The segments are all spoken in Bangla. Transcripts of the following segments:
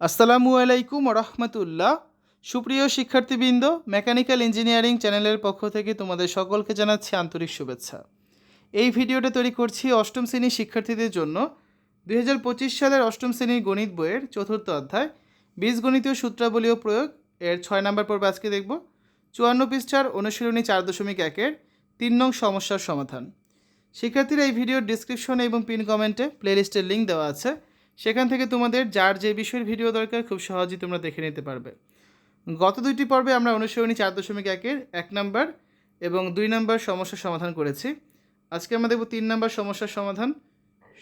আসসালামু আলাইকুম রহমতুল্লাহ সুপ্রিয় শিক্ষার্থীবৃন্দ, মেকানিক্যাল ইঞ্জিনিয়ারিং চ্যানেলের পক্ষ থেকে তোমাদের সকলকে জানাচ্ছি আন্তরিক শুভেচ্ছা। এই ভিডিওটা তৈরি করছি অষ্টম শ্রেণির শিক্ষার্থীদের জন্য। দু হাজার পঁচিশ সালের অষ্টম শ্রেণির গণিত বইয়ের চতুর্থ অধ্যায়, বীজগণিতীয় সূত্রাবলী ও প্রয়োগ, এর ছয় নম্বর পর্ব আজকে দেখব। চুয়ান্ন পৃষ্ঠার অনুশীলনী চার দশমিক একের তিন নং সমস্যার সমাধান। শিক্ষার্থীরা এই ভিডিওর ডিসক্রিপশনে এবং পিন কমেন্টে প্লেলিস্টের লিঙ্ক দেওয়া আছে। সেখান থেকে তোমাদের যার যে বিষয়ের ভিডিও দরকার খুব সহজেই তোমরা দেখে নিতে পারবে। গত দুইটি পর্বে আমরা অনুসরণী চার দশমিক একের এক নাম্বার এবং দুই নাম্বার সমস্যার সমাধান করেছি। আজকে আমরা দেখব তিন নাম্বার সমস্যার সমাধান।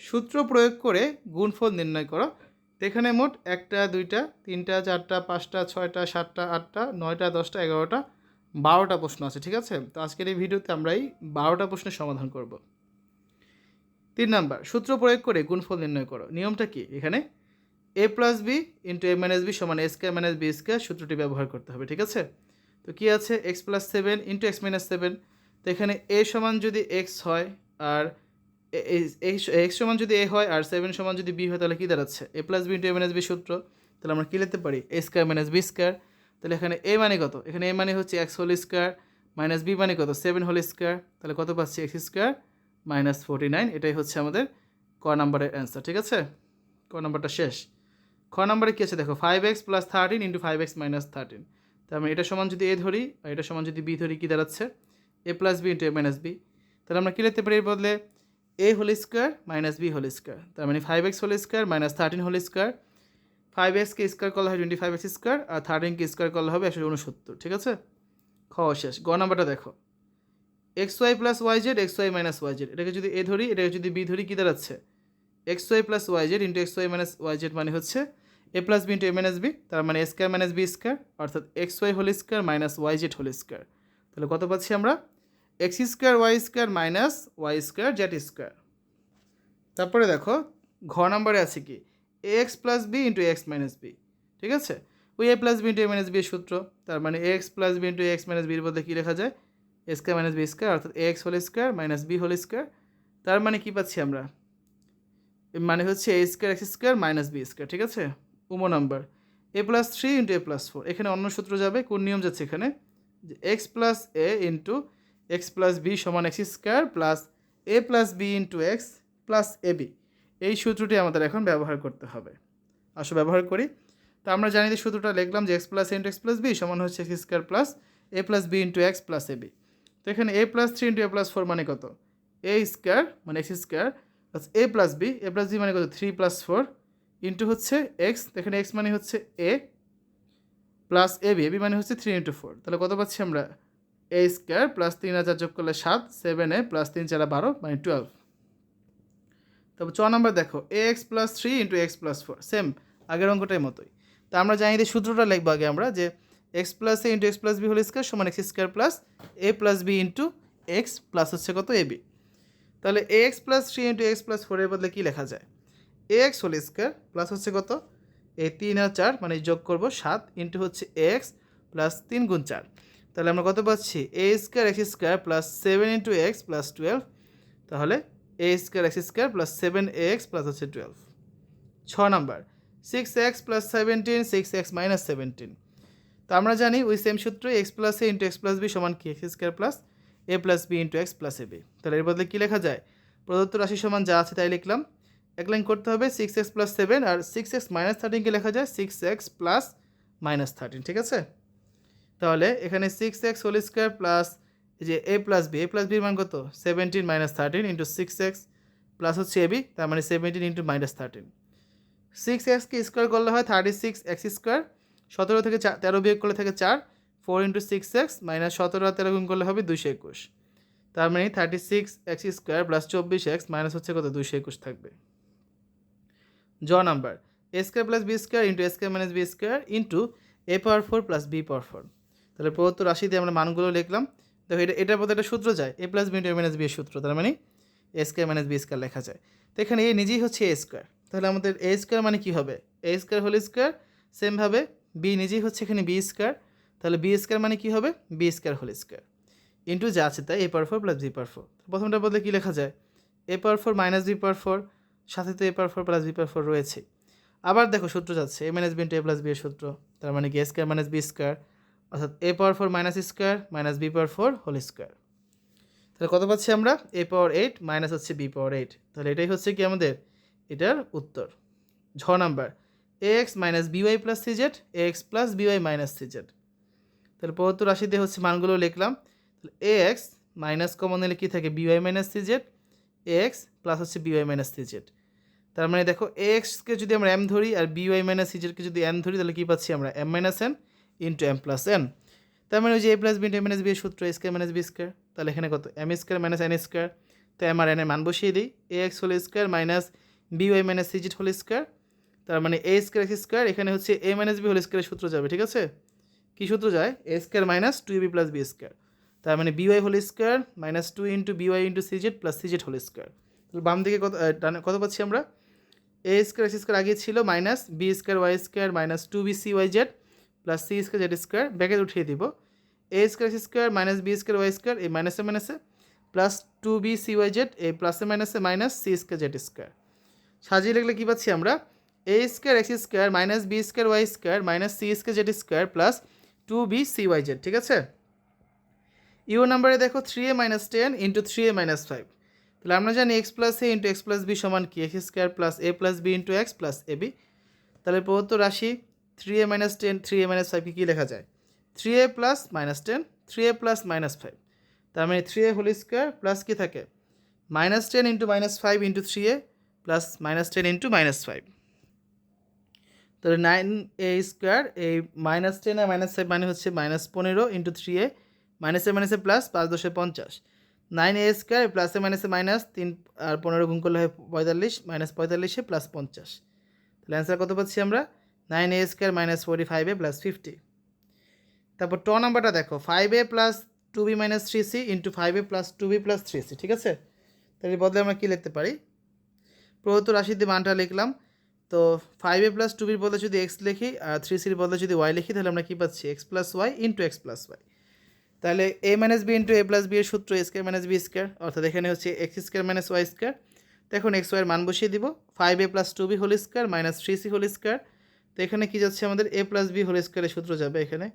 সূত্র প্রয়োগ করে গুণফল নির্ণয় করো। এখানে মোট একটা, দুইটা, তিনটা, চারটা, পাঁচটা, ছয়টা, সাতটা, আটটা, নয়টা, দশটা, এগারোটা, বারোটা প্রশ্ন আছে, ঠিক আছে? তো আজকের এই ভিডিওতে আমরা এই বারোটা প্রশ্নের সমাধান করব। তিন নাম্বার, সূত্র প্রয়োগ করে গুণফল নির্ণয় করো। নিয়মটা কি? এখানে A plus B into A minus B সমান A square minus B square সূত্রটি ব্যবহার করতে হবে, ঠিক আছে? তো কী আছে? X plus seven into X minus seven তো এখানে এ সমান যদি এক্স হয় আর এক্স সমান যদি এ হয় আর সেভেন সমান যদি বি হয়, তাহলে কী দাঁড়াচ্ছে? A plus B into A minus B সূত্র, তাহলে আমরা কী লিখতে পারি? A square minus B square তাহলে এখানে এ মানে কত? এখানে এ মানে হচ্ছে X whole square minus B মানে কত? সেভেন হোল স্কোয়ার তাহলে কত পাচ্ছি? X square minus forty nine, এটাই হচ্ছে আমাদের ক নাম্বারের অ্যান্সার, ঠিক আছে? ক নাম্বারটা শেষ। খ নাম্বারে কী আছে? দেখো five X plus thirteen into five X minus thirteen তার মানে এটা সমান যদি এ ধরি, আর এটা সমান যদি বি ধরি, কী দাঁড়াচ্ছে? A plus B into A minus B তাহলে আমরা কী লিখতে পারি এর বদলে? A whole square minus B whole square তার মানে five X whole square minus thirteen whole square five এক্সকে স্কোয়ার করলে হয় টোয়েন্টি ফাইভ এক্স স্কোয়ার আর থার্টিনকে স্কোয়ার করলে হবে একশো উনসত্তর, ঠিক আছে? খ শেষ। গ নাম্বারটা দেখো। X Y plus Y Z X Y minus Y Z এটাকে যদি এ ধরি, এটাকে যদি বি ধরি, কী দাঁড়াচ্ছে? X Y plus Y Z into X Y minus Y Z মানে হচ্ছে A plus B into A minus B তার মানে স্কোয়ার মাইনাস বি স্কোয়ার অর্থাৎ X Y whole square minus Y Z whole square তাহলে কত পাচ্ছি আমরা? X square Y square minus Y square Z square তারপরে দেখো, ঘ নাম্বারে আছে কি? A X plus B into X minus B ঠিক আছে? ওই A plus B into A minus B সূত্র, তার মানে A X plus B into X minus বির বলতে কী লেখা যায়? A square minus B square, অর্থাৎ A X whole square minus B whole square. তার মানে কী পাচ্ছি আমরা? মানে হচ্ছে A square X square minus B square, ঠিক আছে? উমো number. A plus three into A plus four এখানে অন্য সূত্র যাবে, কোন নিয়ম যাচ্ছে এখানে? যে x plus a into x plus b সমান x square plus a plus b into x plus a b এই সূত্রটি আমাদের এখন ব্যবহার করতে হবে। আসো, ব্যবহার করি। তো আমরা জানি যে সূত্রটা লিখলাম যে x plus into x plus b সমান হচ্ছে x square plus a plus b into x plus a b তো এখানে a plus three into a plus four মানে কত? এ স্কোয়ার মানে x square plus a plus b a plus b মানে কত? থ্রি প্লাস ফোর ইন্টু হচ্ছে এক্স এখানে এক্স মানে হচ্ছে a plus a b a b মানে হচ্ছে থ্রি ইন্টু ফোর তাহলে কত পাচ্ছি আমরা? এ স্কোয়ার প্লাস তিন হাজার যোগ করলে সাত সেভেন এ প্লাস তিন চারা বারো মানে টুয়েলভ তারপর চ নম্বর দেখো a x plus three into x plus four same আগের অঙ্কটাই মতোই। তো আমরা জানি যে সূত্রটা লিখব আগে আমরা যে x plus a into x plus b whole square সমান x square plus a plus b into x plus হচ্ছে কত এ বি। তাহলে a x plus three into x plus ফোরের বদলে কী লেখা যায়? A x whole square plus হচ্ছে কত? এই তিন আর চার মানে যোগ করব সাত ইন্টু হচ্ছে এক্স প্লাস তিন গুণ চার। তাহলে আমরা কত পাচ্ছি? A square x square plus seven into x plus twelve. তাহলে a square x square plus seven x plus হচ্ছে টুয়েলভ। ছ number six x plus seventeen six x minus seventeen তো আমরা জানি ওই সেম সূত্র x plus a into x plus b সমান কি? X square plus a plus b into x plus a b তাহলে এর বদলে কী লেখা যায়? প্রদত্ত রাশি সমান যা আছে তাই লিখলাম। এক লাইন করতে হবে সিক্স এক্স প্লাস সেভেন আর সিক্স এক্স মাইনাস থার্টিনকে লেখা যায়? Six x plus minus thirteen ঠিক আছে? তাহলে এখানে six x whole square plus যে a plus b a plus বির মান কত? Seventeen minus thirteen into six x plus হচ্ছে এ বি তার মানে seventeen into minus thirteen six এক্সকে স্কোয়ার করলে হয় থার্টি সিক্স এক্স স্কোয়ার সতেরো থেকে চার তেরো বিয়োগ করলে থাকে চার four into six x minus সতেরো আর তেরো গুণ করলে হবে দুইশো একুশ। তার মানে thirty six x square plus চব্বিশ এক্স মাইনাস হচ্ছে কত? দুইশো একুশ থাকবে। জ number a square plus b square into a square minus b square into a power four plus b power four তাহলে প্রদত্ত দিয়ে আমরা মানগুলো লিখলাম। দেখো, এটা এটার মধ্যে একটা সূত্র যায়। A plus b into a minus b সূত্র। তার মানে a square minus b square লেখা যায়। তো এখানে এ নিজেই হচ্ছে এ স্কোয়ার তাহলে আমাদের এ স্কোয়ার মানে কী হবে? এ স্কোয়ার হোল স্কোয়ার সেমভাবে বি নিজেই হচ্ছে এখানে বি স্কোয়ার তাহলে বি স্কোয়ার মানে কী হবে? B square whole square into যা আছে তাই a power four plus b power four প্রথমটার বদলে কী লেখা যায়? A power four minus b power four সাথে তো a power four plus b power four রয়েছে। আবার দেখো সূত্র যাচ্ছে a minus b into a plus b এর সূত্র, তার মানে কি? A square minus b square অর্থাৎ a power four minus square minus b power four whole square তাহলে কত পাচ্ছি আমরা? এ পাওয়ার এইট মাইনাস হচ্ছে বি পাওয়ার এইট তাহলে এটাই হচ্ছে কি আমাদের? এটার উত্তর। ছ number a x minus b y plus c z a x plus b y minus c z. তাহলে আশি দিয়ে হচ্ছে মানগুলো লিখলাম। তাহলে এ এক্স মাইনাস কমন নিলে কী থাকে? B y minus c z, x plus হচ্ছে b y minus c z. তার মানে দেখো এ এক্সকে যদি আমরা এম ধরি আর বিওয়াই মাইনাস সি জেডকে যদি এন ধরি, তাহলে কী পাচ্ছি আমরা? M minus n into m plus n. তার মানে ওই যে a plus b m minus b সূত্র, a square minus b square, তাহলে এখানে কত? M square minus n square. তো এম আর এন এর মান বসিয়ে দিই। A x whole square minus b y minus c z whole square তার মানে এ স্কোয়ার এক্স স্কোয়ার এখানে হচ্ছে এ মাইনাস বি হোল স্কোয়ারের সূত্র যাবে, ঠিক আছে? কি সূত্র যায়? A square minus two b plus b square তার মানে b y whole square minus two into b y into c z plus c z whole square তাহলে বাম দিকে কত কত পাচ্ছি আমরা? এ স্কোয়ার এক্স স্কোয়ার আগে ছিল minus b square y square minus two b c y z plus c square z square ব্যাকে উঠিয়ে দিব। A square x square minus b square y square এই মাইনাসে মাইনাসে plus two b c y z এই প্লাসে মাইনাসে minus c square z square সাজিয়ে লিখলে কী পাচ্ছি আমরা? A square x square minus b square y square minus c square z square plus two b c y z ঠিক আছে? ইউ নাম্বারে দেখো three a minus ten into three a minus five তাহলে আমরা জানি x plus a into x plus b সমান কি? X square plus a plus b into x plus a b তাহলে প্রদত্ত রাশি three a minus ten three a minus ফাইভকে কী লেখা যায়? Three a plus minus ten three a plus minus five তার মানে three a whole square plus কী থাকে? Minus ten into minus five into three a plus minus ten into minus five তাহলে নাইন এ স্কোয়ার এই মাইনাস টেন আর মাইনাস ফাইভ মানে হচ্ছে মাইনাস পনেরো ইন্টু থ্রি এ মাইনাসে মাইনাসে প্লাস পাঁচ দশে পঞ্চাশ। নাইন এ স্কোয়ার প্লাসে মাইনাসে মাইনাস তিন আর পনেরো গুণ করলে হয় পঁয়তাল্লিশ মাইনাস পঁয়তাল্লিশে প্লাস পঞ্চাশ। তাহলে অ্যান্সার কত পাচ্ছি আমরা? Nine a square minus forty five plus fifty তারপর ট নাম্বারটা দেখো five a plus two b minus three c into five a plus two b plus three c ঠিক আছে? তাহলে বদলে আমরা কী লিখতে পারি? প্রদত্ত রাশিতে মানটা লিখলাম তো ফাইভ এ প্লাস টু বির বদলে যদি এক্স লিখি আর থ্রি সির বদলে যদি ওয়াই লিখি, তাহলে আমরা কী পাচ্ছি? X plus y into x plus y তাহলে a minus b into a plus b এর সূত্র a square minus b square অর্থাৎ এখানে হচ্ছে x square minus y square তো এখন এক্স ওয়াইয়ের মান বসিয়ে দিব। Five a plus two b whole square minus three c whole square তো এখানে কী যাচ্ছে আমাদের? এ প্লাস বি হোল স্কোয়ারের সূত্র যাবে এখানে।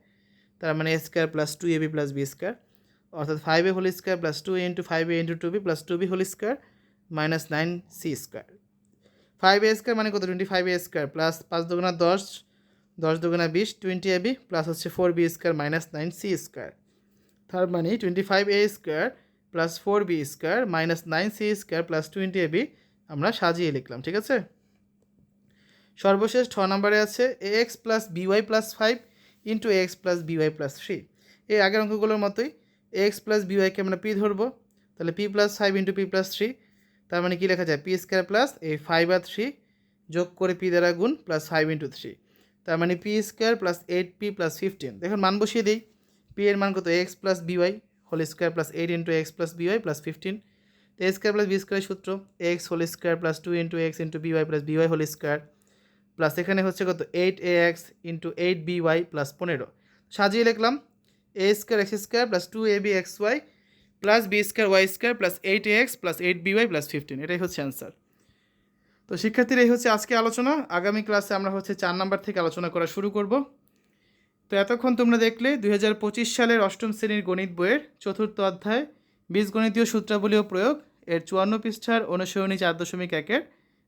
তার মানে a square plus two a b plus b square অর্থাৎ five a whole square plus two a into five a into two b plus two b whole square minus nine c square five a square মানে কত? Twenty five a square plus পাঁচ দুগুণা দশ দশ দুগুণা বিশ টোয়েন্টি এ বি প্লাস হচ্ছে four b square minus nine c square তার মানে twenty five a square plus four b square minus nine c square plus twenty a b আমরা সাজিয়ে লিখলাম, ঠিক আছে? সর্বশেষ ছ নম্বরে আছে a x plus b y plus five into a x plus b y plus three এই আগের অঙ্কগুলোর মতোই এ এক্স প্লাস বিওয়াইকে আমরা পি ধরবো, তাহলে p plus five into p plus three তার মানে কী লেখা যায়? পি স্কোয়ার প্লাস এই ফাইভ আর থ্রি যোগ করে পি দ্বারা গুণ প্লাস ফাইভ ইন্টু থ্রি তার মানে p square plus eight p plus fifteen দেখুন, মান বসিয়ে দিই। পি এর মান কত? X plus b y whole square plus eight into x plus b y plus fifteen তো এ স্কোয়ার প্লাস বি স্কোয়ারের সূত্র x whole square plus two into x into b y plus b y whole square plus এখানে হচ্ছে কত? Eight a x into eight b y plus পনেরো। সাজিয়ে লিখলাম। A square x square plus two a b x y plus b square y square plus eight x plus eight b y plus fifteen এটাই হচ্ছে অ্যান্সার তো শিক্ষার্থীর, এই হচ্ছে আজকে আলোচনা। আগামী ক্লাসে আমরা হচ্ছে চার নাম্বার থেকে আলোচনা করা শুরু করব। তো এতক্ষণ তোমরা দেখলে দুই হাজার পঁচিশ সালের অষ্টম শ্রেণির গণিত বইয়ের চতুর্থ অধ্যায়, বীজগণিতীয় সূত্রাবলী ও প্রয়োগ এর চুয়ান্ন পৃষ্ঠার অনুসরণী চার দশমিক একের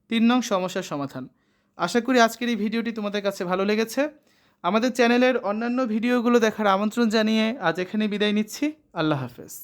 তিন নং সমস্যার সমাধান। আশা করি আজকের এই ভিডিওটি তোমাদের কাছে ভালো লেগেছে। আমাদের চ্যানেলের অন্যান্য ভিডিওগুলো দেখার আমন্ত্রণ জানিয়ে আজ এখানে বিদায় নিচ্ছি। আল্লাহ হাফেজ।